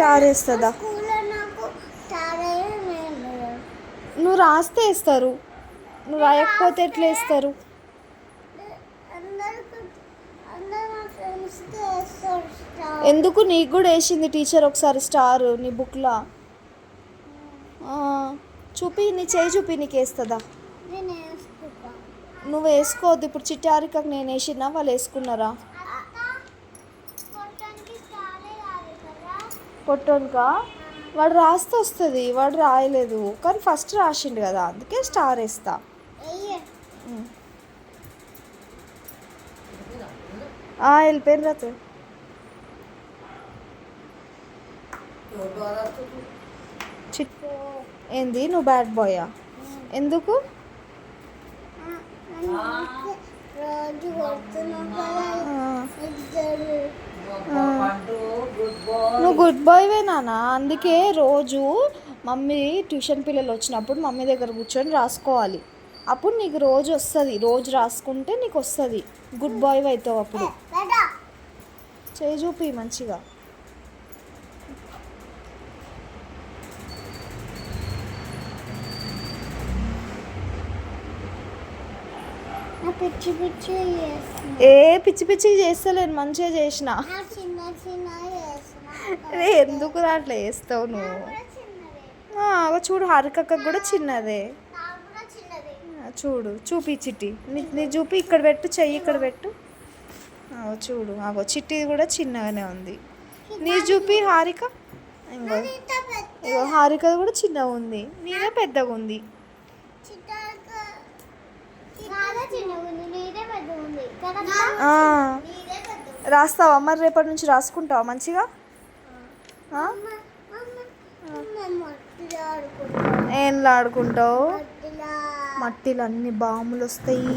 Star వేస్తుందా నువ్వు రాస్తే వేస్తారు. నువ్వు రాయకపోతే ఎట్లా వేస్తారు? ఎందుకు నీకు కూడా వేసింది టీచర్ ఒకసారి స్టార్ నీ బుక్లో? చూపి నీ చేయి చూపి నీకు వేస్తుందా? నువ్వు వేసుకోవద్దు. ఇప్పుడు చిట్టారికకు నేను వేసినా వాళ్ళు వేసుకున్నారా కొట్టడానికి స్టారే కాదు కదా పొట్టోనుకా వాడు రాస్తే వస్తుంది వాడు రాయలేదు. కానీ ఫస్ట్ రాసిండు కదా అందుకే స్టార్ వేస్తా. వెళ్ళిపోయిన రాత్రి చిట్ ఏంది నువ్వు బ్యాడ్ బాయా ఎందుకు? రోజు నువ్వు గుడ్ బాయ్వే నాన్న. అందుకే రోజు మమ్మీ ట్యూషన్ పిల్లలు వచ్చినప్పుడు మమ్మీ దగ్గర కూర్చొని రాసుకోవాలి. అప్పుడు నీకు రోజు వస్తుంది. రోజు రాసుకుంటే నీకు వస్తుంది. గుడ్ బాయ్ అవుతావు అప్పుడు. చేయి చూపి మంచిగా. పిచ్చి పిచ్చి ఏ పిచ్చి పిచ్చి చేస్తలేను మంచిగా చేసిన. ఎందుకు అట్లా వేస్తావు నువ్వు? అగో చూడు హారికక్కకు కూడా చిన్నదే. చూడు చూపి చిట్టి నీ చూపి ఇక్కడ పెట్టు చెయ్యి ఇక్కడ పెట్టు. చూడు ఆగో చిట్టి కూడా చిన్నగానే ఉంది. నీ చూపి హారిక? ఇంకో. ఇగో హారిక కూడా చిన్నగా ఉంది. నీదే పెద్దగా ఉంది చిట్టాక నాదే చిన్నగా ఉంది నీదే పెద్ద ఉంది కదా ఆ, నీదే పెద్ద రాస్తావా మరి రేపటి నుంచి రాసుకుంటావా మంచిగా ఏం ఆడుకుంటావు మట్టిలో అన్ని బాములు వస్తాయి